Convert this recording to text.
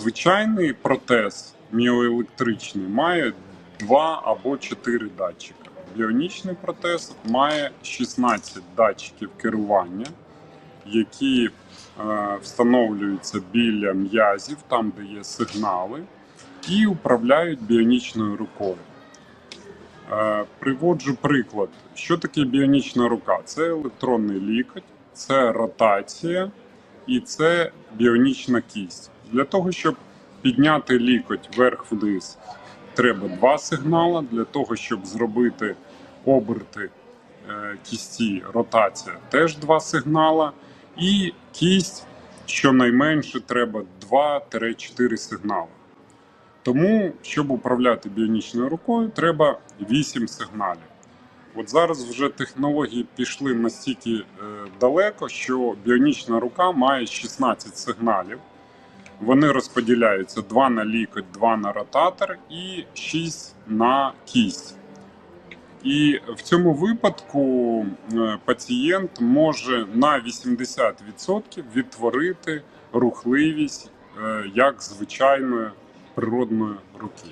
Звичайний протез міоелектричний має два або чотири датчика. Біонічний протез має 16 датчиків керування, які е, встановлюються біля м'язів, там де є сигнали, і управляють біонічною рукою. Е, Приводжу приклад, що таке біонічна рука? Це електронний лікоть, це ротація і це біонічна кість. Для того, щоб підняти лікоть вверх-вниз, треба два сигнали. Для того, щоб зробити оберти е, кісті, ротація, теж два сигнала. І кість щонайменше треба 2-4 сигнали. Тому, щоб управляти біонічною рукою, треба 8 сигналів. От зараз вже технології пішли настільки е, далеко, що біонічна рука має 16 сигналів. Вони розподіляються 2 на лікоть, 2 на ротатор і 6 на кість. І в цьому випадку е, пацієнт може на 80% відтворити рухливість е, як звичайної природної руки.